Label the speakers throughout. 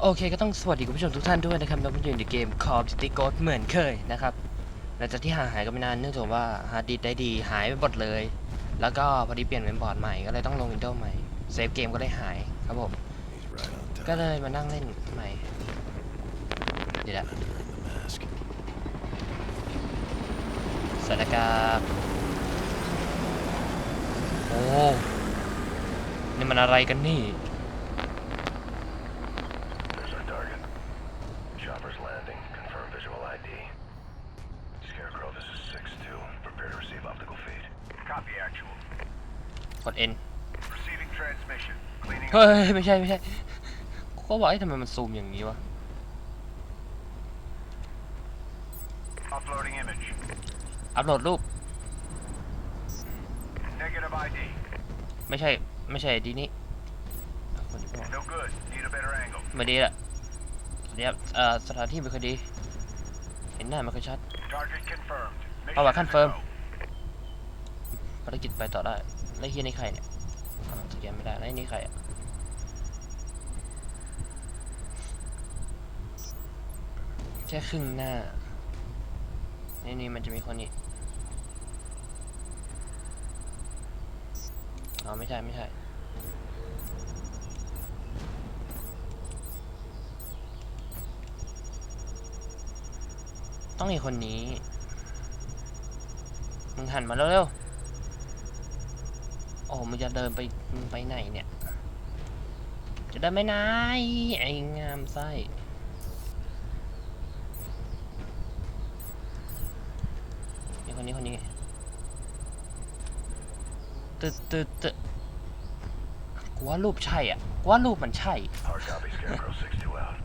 Speaker 1: โอเคก็ต้องสวัสดีคุณผู้ชมทุกท่านด้วยนะครับเราอยู่ในเกม Call of Duty Ghost เหมือนเคยนะครับหลังจากที่ห่างหายกันไปนานเนื่องจากว่าฮาร์ดดิสก์ได้ดีหายไปหมดเลย แล้วก็พอดีเปลี่ยนเป็นบอร์ดใหม่ก็เลยต้องลง Windows ใหม่เซฟเกมก็เลยหายครับผม
Speaker 2: right
Speaker 1: ก็เลยมานั่งเล่นใหม่เดี๋ยวนะ
Speaker 2: Under in the mask.
Speaker 1: ใส่หน้ากากโอ้นี่มันอะไรกันนี่
Speaker 3: There's our target. Chopper's landing. Confirm visual ID. Scarecrow, this is 6-2. Prepare to receive optical feed. Copy actual.
Speaker 1: กด N
Speaker 3: Receiving transmission. Cleaning
Speaker 1: เฮ้ยไม่ใช่ไม่ใช่ก็บอกไอ้ยทำไมมันซูมอย่างนี้วะ
Speaker 3: Uploading image.
Speaker 1: อัพโหลดรูป
Speaker 3: Negative ID.
Speaker 1: ไม่ใช่ไม่ใช่ดีนี้อะคนที่บอก
Speaker 3: No good. Need a better angle.
Speaker 1: ไม่ดีละเดี๋ยวเอ่อสถานที่ไม่ค่อยดี เห็นหน้าไม่ค่อยชัด
Speaker 3: Target confirmed. Mission
Speaker 1: Power
Speaker 3: is a
Speaker 1: confirm.
Speaker 3: go.
Speaker 1: ภารกิจไปต่อได้แล้วเฮียนี่ใครเนี่ยสแกนไม่ได้แล้วนี่ใครอะแค่ครึ่งหน้านี่นี่มันจะมีคนนี้อ๋อไม่ใช่ไม่ใช่ต้องมีคนนี้ มึงหันมาเร็วๆ โอ้มึงจะเดินไปมึงไปไหนเนี่ย จะเดินไปไหนไอ้งามไส้นี่คนนี้คนนี้ตึ๊ดตึ๊ดตึ๊ดกูว่ารูปใช่อะกูว่ารูปมันใช่
Speaker 3: Hard copy. Scarecrow 6-2 out.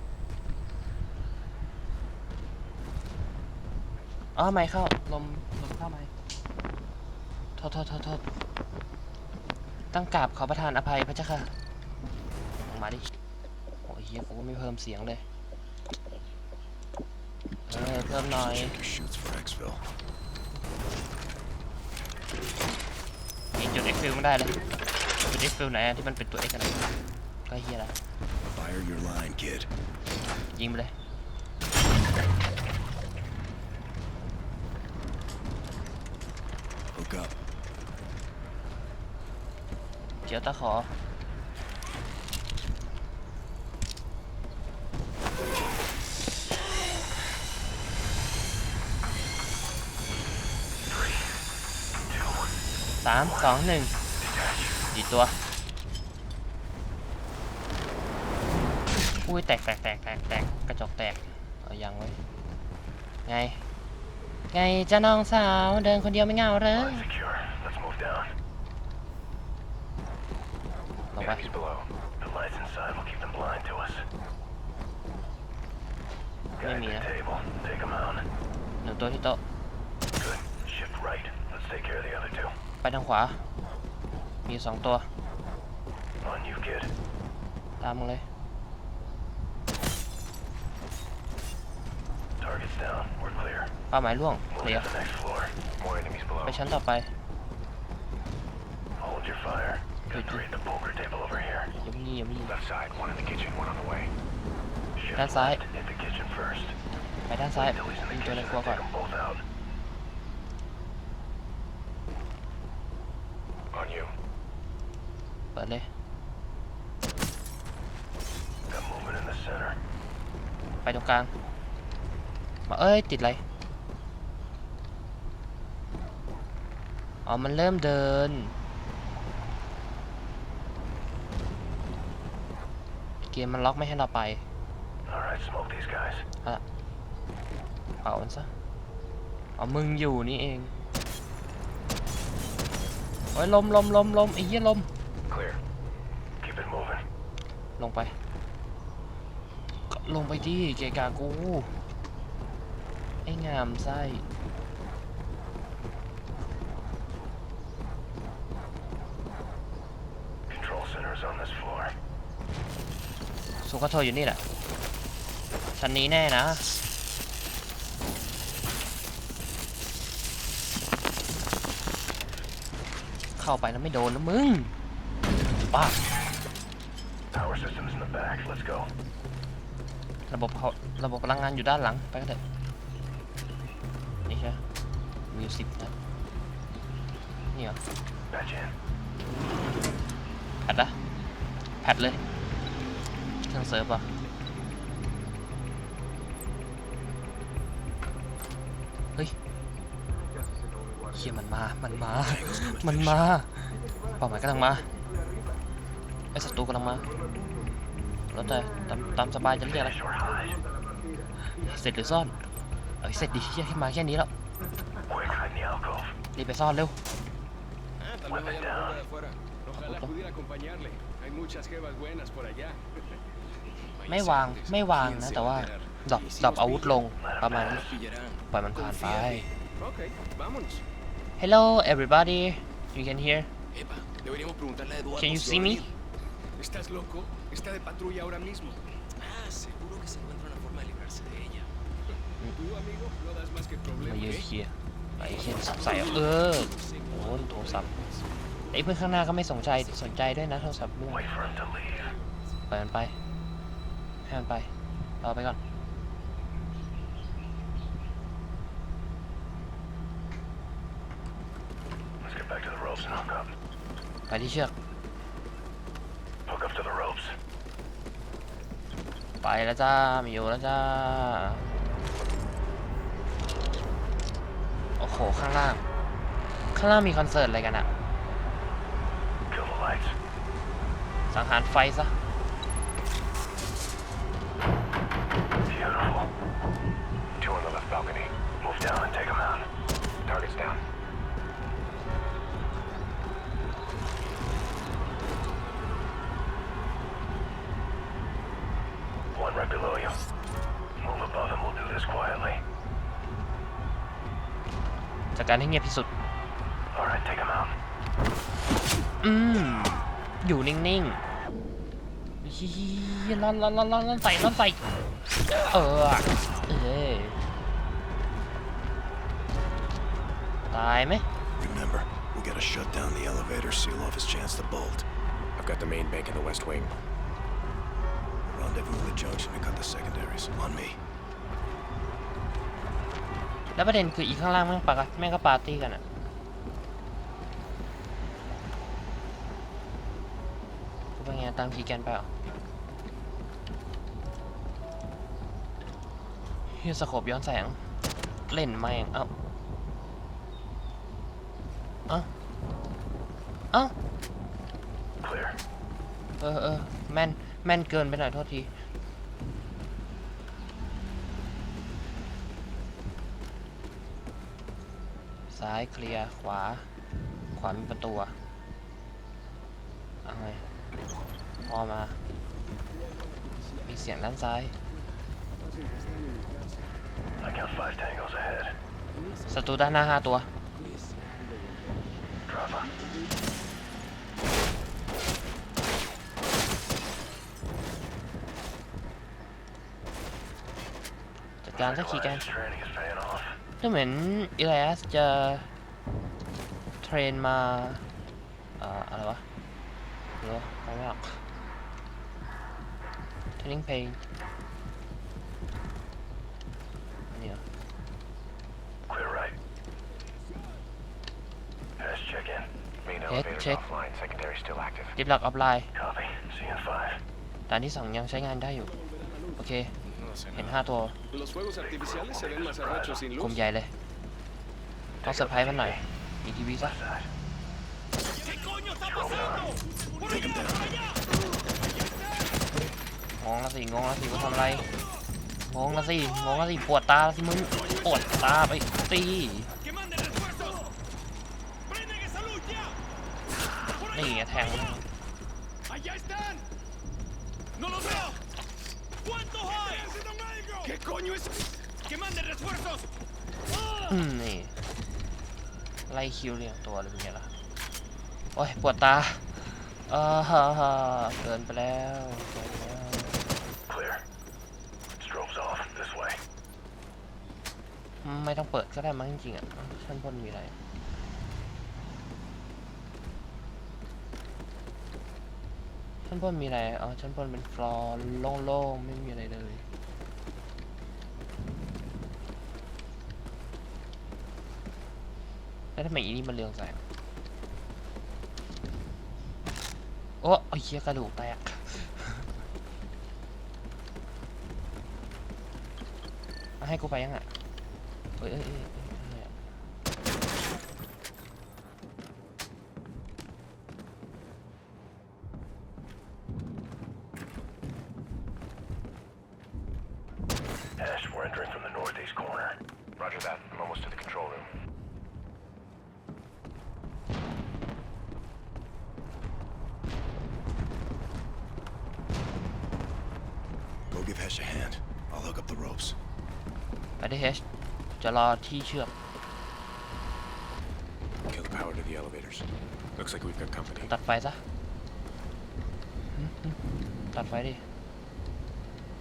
Speaker 1: อ๋อไม่เข้า ลม ลมเข้าไหมโทษโทษโทษโทษ ตั้งกราบขอประทานอภัยพระเจ้าค่ะลงมาดิ โอ้ยเฮียกูก็ไม่เพิ่มเสียงเลย เออ เพิ่มหน่อย
Speaker 2: Shaker shoots for exfil.
Speaker 1: ยิงจุด X ฟิลไม่ได้เลยจุด X ฟิลไหนอะที่มันเป็นตัว X กันนะก็เฮียละ
Speaker 2: Fire your line, kid.
Speaker 1: ยิงไปเลย
Speaker 2: Hook up.
Speaker 1: เจียวตะขอ สามสองหนึ่งดีตัว อุ้ยแตกแตกแตกแตกแตกกระจกแตก เอายังไว้ ไง ไงจ้าน้องสาวเดินคนเดียวไม่เหงาเลย
Speaker 3: secure. Let's move down.
Speaker 1: ลงไป
Speaker 3: Enemies below. The lights inside will keep them blind to us. Guys
Speaker 1: Maybe,
Speaker 3: at
Speaker 1: yeah.
Speaker 3: table. Take them out.
Speaker 1: หนึ่งตัวที่โต๊ะ
Speaker 3: Good. Shift right. Let's take care of the other two.
Speaker 1: ไปทางขวา มีสองตัว
Speaker 3: On you, kid.
Speaker 1: ตามมึงเลย
Speaker 3: Target's down. We're clear.
Speaker 1: เป้าหมายล่วงเคลี
Speaker 3: Moving
Speaker 1: ยร์
Speaker 3: to the next floor. More enemies below.
Speaker 1: ไปชั้นต่อไป
Speaker 3: Hold your fire.
Speaker 1: Good,
Speaker 3: Got three at the poker table over here.
Speaker 1: อย่าเพิ่งยิงอย่าเพิ่งยิง
Speaker 3: Left side, one in the kitchen, one on the way. Shift
Speaker 1: That side.
Speaker 3: left, hit the kitchen first.
Speaker 1: ไปด้านซ้าย
Speaker 3: Till he's in
Speaker 1: ยิ
Speaker 3: the
Speaker 1: งตัวใน
Speaker 3: kitchen,
Speaker 1: ครัว
Speaker 3: then
Speaker 1: ก่อน
Speaker 3: take them both out. On you.
Speaker 1: เปิดเลย
Speaker 3: Got movement in the center.
Speaker 1: ไปตรงกลางมาเอ้ย ติดอะไร อ๋อ มันเริ่มเดิน เกมมันล็อกไม่ให้เราไป
Speaker 3: Alright, smoke these guys.
Speaker 1: เป่ามันซะอ๋อมึงอยู่นี่เองโอ้ยลมลมลมลมไอ้เหี้ยลม
Speaker 3: Clear. Keep it moving.
Speaker 1: ลงไปก็ลงไปดิเกะกากู ไอ้งามไส้
Speaker 3: Control center is on this floor.
Speaker 1: สุขโทอยู่นี่แหละชั้นนี้แน่นะ เข้าไปแล้วไม่โดนนะมึงป้า
Speaker 3: Power system's in the back. Let's go.
Speaker 1: ระบบเขาระบบพลังงานอยู่ด้านหลัง ไปกันเถอะ นี่ใช่มิวสิกนะ นี่เหรอ
Speaker 3: Patch in.
Speaker 1: แพทอะแพทเลย เครื่องเซิร์ฟอะเฮ้ยเฮียมันมา มันมา มันมาเป้าหมายกำลังมา ไอศัตรูกำลังมา แล้วแต่ตามตามสบายจะเรียกอะไร
Speaker 3: Finish or hide.
Speaker 1: เสร็จหรือซ่อน เอ้ยเสร็จดิเฮียขึ้นมาแค่นี้แล้ว
Speaker 3: Quick, hide in the alcove.
Speaker 1: รีบไปซ่อนเร็ว
Speaker 4: Ah, tal vez vaya la de afuera. Ojalá pudiera acompañarle. Hay muchas jevas buenas por allá.
Speaker 1: ไม่วางไม่วางนะแต่ว่าดรอปดรอปอาวุธลงประมาณนี้ปล่อยมันผ่านไป
Speaker 4: Ok, vámonos.
Speaker 1: Hello everybody you can hear
Speaker 2: Epa, deberíamos preguntarle a Eduardo
Speaker 1: Can you
Speaker 2: si
Speaker 1: see
Speaker 2: va a
Speaker 1: me?
Speaker 2: venir.
Speaker 4: ¿Estás loco? Está de patrulla ahora mismo.
Speaker 2: Ah, seguro que se encuentra una forma de librarse de ella.
Speaker 4: Tú, amigo, no das más que
Speaker 1: มา
Speaker 4: problemas.
Speaker 1: เยอะเฮียไปเฮียสงสัยเออโอ้โทรศัพท์ไอ้เพื่อนข้างหน้าก็ไม่สนใจสนใจด้วยนะโทรศัพท์ด้วย
Speaker 3: Wait for him to leave.
Speaker 1: ปล่อยมันไป ให้มันไปรอไปก่อน
Speaker 3: Let's get back to the ropes and hook up.
Speaker 1: ไปที่เชือก
Speaker 3: Hook up to the ropes.
Speaker 1: ไปแล้วจ้าไมีอยู่แล้วจ้า โอ้โห ข้างล่าง ข้างล่างมีคอนเสิร์ตอะไรกันอะ
Speaker 3: Kill the lights.
Speaker 1: สังหารไฟซะ
Speaker 3: Beautiful. Two on the left balcony. Move down and take them out. Target's down. One right below you. Move above and we'll do this quietly.
Speaker 1: จากการให้เงียบที่สุด
Speaker 3: Alright, take them out.
Speaker 1: อืม อยู่นิ่งๆฮีล่อนล่อนล่อนล่อนล่อนใส่ล่อนใส่ เออ เออตายไหม
Speaker 2: Remember, we gotta shut down the elevator, seal off his chance to bolt.
Speaker 3: I've got the main bank in the west wing.
Speaker 2: Rendezvous in the junction to cut the secondaries. On me.
Speaker 1: แล้วประเด็นคืออีกข้างล่างแม่งปากแม่งก็ปาร์ตี้กันอะกูเป็นไงตามคีย์แกนไปเห เฮียสโคบย้อนแสง เล่นแม่ง เอ้า เอ้า เอ้า
Speaker 3: Clear.
Speaker 1: เออเออแม่น แม่นเกินไปหน่อยโทษที ซ้ายเคลียร์ ขวา ขวามีประตูอะเอาไงพอมา มีเสียงด้านซ้าย
Speaker 3: I count five tangos ahead.
Speaker 1: ศัตรูด้านหน้าห้าตัว
Speaker 3: Drama.
Speaker 1: จัดการสักขีแกน
Speaker 3: Elias's training is paying off.
Speaker 1: ก็เหมือนอิเลสจะเทรนมาเอ่ออะไรวะเดี๋ยวไปไม่ออกเทรนนิ่งเพลงนี่เหรอ
Speaker 3: Clear right. Pass check in. Main
Speaker 1: Head
Speaker 3: elevator's
Speaker 1: check.
Speaker 3: offline. Secondary still active.
Speaker 1: ดิฟลักออฟไลน์
Speaker 3: Copy. See you in five.
Speaker 1: ด่านที่สองยังใช้งานได้อยู่ โอเค
Speaker 4: No sé
Speaker 1: เห็น
Speaker 4: nada.
Speaker 1: ห้าตัว
Speaker 4: Los fuegos artificiales se ven más arrechos sin
Speaker 1: กลุ่ม
Speaker 4: luz.
Speaker 1: ใหญ่เลย ต้องเซอร์ไพรส์มันหน่อยมีทีวีซะ
Speaker 3: Side.
Speaker 2: Take him down.
Speaker 1: งงละสิงงละสิว่าทำอะไร งงละสิงงละสิปวดตาละสิมึง ปวดตาไปตี นี่ไงแทงมัน
Speaker 5: ¡Allá están! ¡No los veo! ¿Cuántos hay?
Speaker 4: ¿Qué coño es?
Speaker 5: ¡Que manden refuerzos!
Speaker 1: อืมนี่ไล่คิวเรียงตัวเลยเป็นไงล่ะ โอ้ย ปวดตาเออฮ่าฮ่าเกินไปแล้วเกินไปแล้ว
Speaker 3: Clear. Strobes off. This way.
Speaker 1: ไม่ต้องเปิดก็ได้มั้งจริงๆอะชั้นบนมีอะไร ชั้นบนมีอะไร อ๋อ ชั้นบนเป็นฟลอร์โล่งๆ ไม่มีอะไรเลย แล้วทำไมอีนี่มันเรืองแสงโอ้ยเฮียกระดูกแตกให้กูไปยังอะเอ้ยเอ้ย
Speaker 3: the
Speaker 2: ropes.
Speaker 1: ไปได้เฮชจะรอที่เชือก
Speaker 2: Kill the power to the elevators. Looks like we've got company.
Speaker 1: ตัดไฟซะหึหึตัดไฟดิ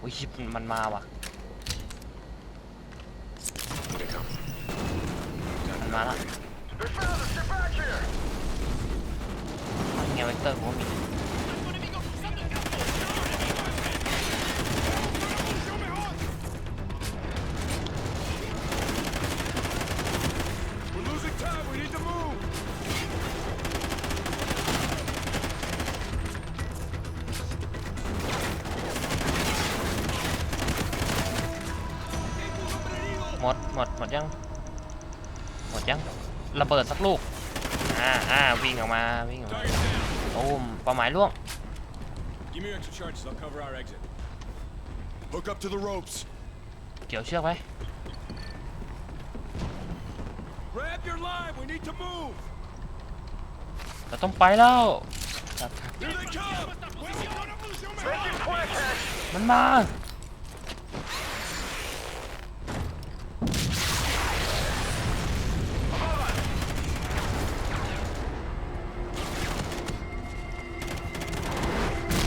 Speaker 1: อุ้ยชิบมันมาว่ะ
Speaker 2: Here they come.
Speaker 1: มันมาละ
Speaker 3: They found us! Get back here!
Speaker 1: ไงเวกเตอร์กูว่ามี มดหมดหมดยัง หมดยัง ระเบิดสักลูก อ่าอ่าวิ่งออกมาวิ่งออกมา
Speaker 5: Target down.
Speaker 1: ตูมเป้าหมายล่วง
Speaker 5: Give me your extra charges. I'll cover our exit.
Speaker 2: Hook up to the ropes.
Speaker 1: เกี่ยวเชือกไว้
Speaker 5: Grab your line. We need to move.
Speaker 1: เราต้องไปแล้วครับ
Speaker 5: Here they come.
Speaker 3: Make it quick, Ash!
Speaker 1: มันมา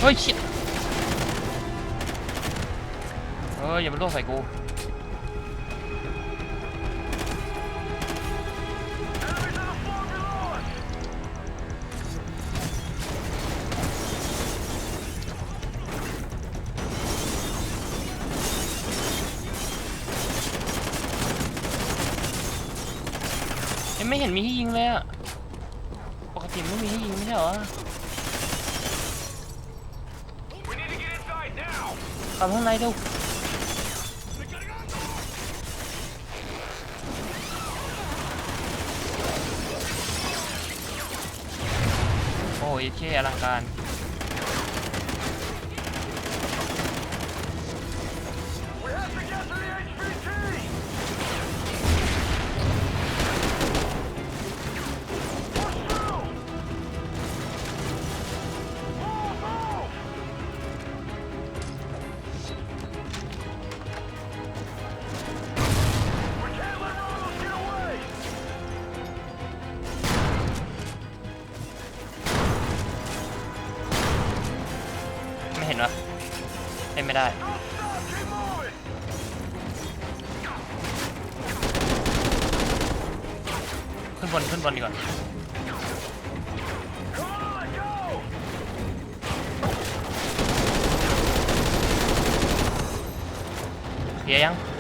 Speaker 1: เฮ้ยเชี่ยเฮ้ยอย่ามาล่วงใส่กูไม่เห็นมีที่ยิงเลยอะปกติไม่มีที่ยิงไม่ใช่เหรอ ลับข้างในดูโอ้ยเช่อลังการ ไม่เห็นวะเล่นไม่ได้ขึ้นบนขึ้นบนดีกว่าเคลียยัง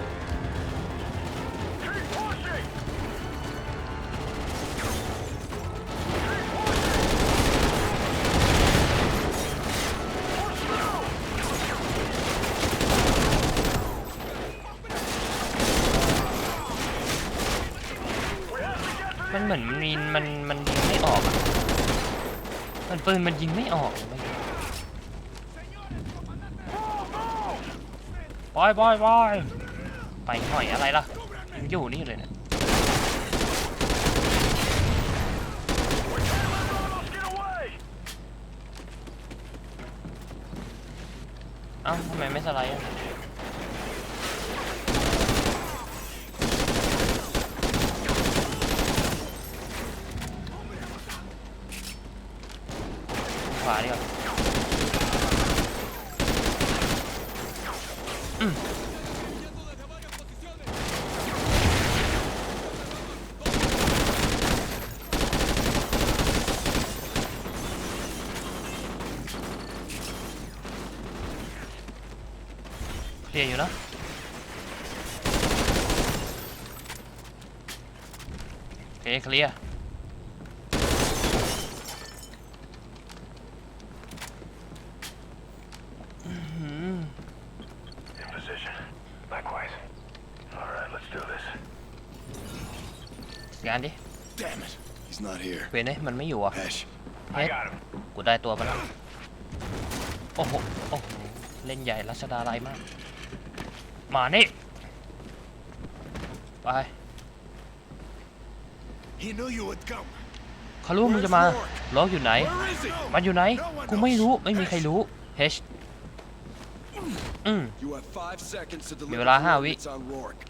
Speaker 1: เหมือนมันมีมันมันยิงไม่ออกอะมันปืนมันยิงไม่ออกไม่บอยบอยบอยไปหน่อยอะไรล่ะยังอยู่นี่เลยเนี่ยเอ้าทำไมไม่สไลด์อะาดีกว่าอืมเคลียร์อยู่นะโอเคเคลียร์ งานดิ
Speaker 2: Damn it. He's not here.
Speaker 1: เวนเอ้ยมันไม่อยู่อะ
Speaker 2: Hesh.
Speaker 1: เฮ้ยกูได้ตัวไปแล้วโอ้โห โอ้โห เล่นใหญ่รัชดาลัยมาก มานี่ ไป
Speaker 2: He knew you would come.
Speaker 1: เขารู้ว่ามึงจะมาล็อกอยู่ไหน
Speaker 2: Where is he?
Speaker 1: มันอยู่ไหน กูไม่รู้ ไม่มีใครรู้ H อืม
Speaker 4: You have five seconds to
Speaker 1: มี
Speaker 4: deliver
Speaker 1: เวลาห้าวิ
Speaker 4: coordinates on Rourke.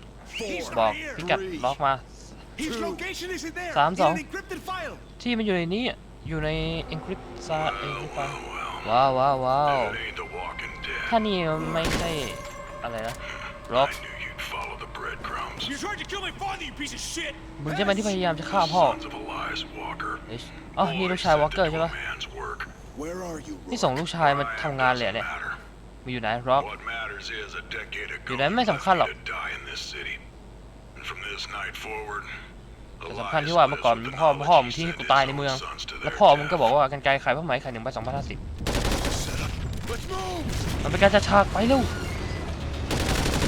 Speaker 1: บอกพิกัดล็อกมา
Speaker 2: His location isn't there.
Speaker 1: Sám
Speaker 2: in
Speaker 1: sóng.
Speaker 2: an encrypted file.
Speaker 1: ที่มันอยู่ในนี้อะอยู่ใน encrypt ซา encrypt ไฟล์ว้าวว้าวว้าว
Speaker 3: It ain't the walking dead.
Speaker 1: ถ้านี่มันไม่ใช่อะไรนะล็อก
Speaker 3: I knew you'd follow the breadcrumbs.
Speaker 5: You tried to kill my father, you piece of shit!
Speaker 1: มึงใช่ไหมที่พยายามจะฆ่าพ่อ
Speaker 3: Sons of Elias Walker.
Speaker 1: H อ๋อนี่ลูกชายวอลเกอร์
Speaker 3: Set to
Speaker 1: ใช่
Speaker 3: do
Speaker 1: ปะ
Speaker 3: a man's work.
Speaker 2: Where are you,
Speaker 1: นี่
Speaker 2: Rourke?
Speaker 1: ส่งลูกชายมาทำงานเลยเหรอ
Speaker 3: Doesn't
Speaker 1: เนี่ย
Speaker 3: matter.
Speaker 1: มึงอยู่ไหนล็อก
Speaker 3: What matters is a decade ago,
Speaker 1: อยู่ไหนไม่สำคัญหรอก แต่สำคัญที่ว่าเมื่อก่อนพ่อพ่อมึงที่ให้กูตายในเมือง แล้วพ่อมึงก็บอกว่ากันไกลขายผ้าไหมขายหนึ่งใบสองพันห้าสิบ
Speaker 2: Let's move.
Speaker 1: มันเป็นการจัดฉากไปเร็ว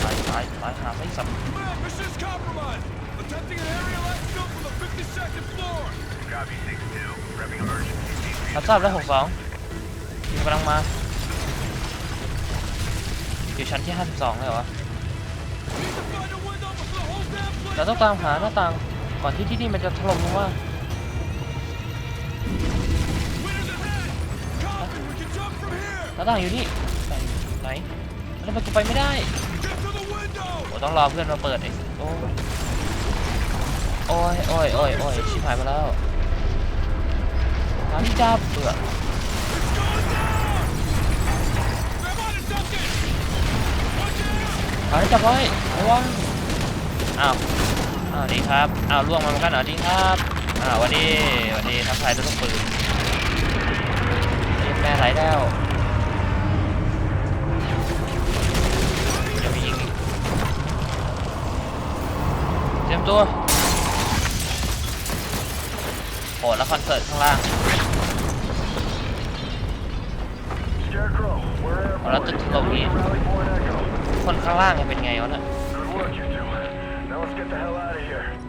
Speaker 1: ตายตายตายหาไอ้สัตว์
Speaker 5: Man, mission's compromised! Attempting an aerial exfil from the 52nd floor!
Speaker 3: Copy 6-2. Prepping emergency.
Speaker 1: รับทราบแล้วหกสองทีมกำลังมาอยู่ชั้นที่ห้าสิบสองเลยเหรอ เราต้องตามหาหน้าต่างก่อนที่ที่นี่มันจะถล่มลงมาหน้าต่างอยู่นี่ไหนแล้วทำไมกูไปไม่ได้โอ้ต้องรอเพื่อนมาเปิดไอ้โอ้โอ้ยโอ้ยโอ้ยโอ้ยชิบหายมาแล้วหาที่จับเบื่อหาจับไว้ระวัง อ้าวอ้าวดีครับอ้าวล่วงมาเหมือนกันเหรอดีครับอ้าวหวันดีหวันดีทักทายด้วยลูกปืนนี่แม่ไหลแล้วจะมียิงอีกเตรียมตัวโอ้แล้วคอนเสิร์ตข้างล่าง
Speaker 3: Scarecrow, we're
Speaker 1: เอาแล้วตึกถล่มนี้
Speaker 3: Rally Point Echo.
Speaker 1: คนข้างล่างจะเป็นไงวะเนี่ย
Speaker 3: let's get the hell out of here.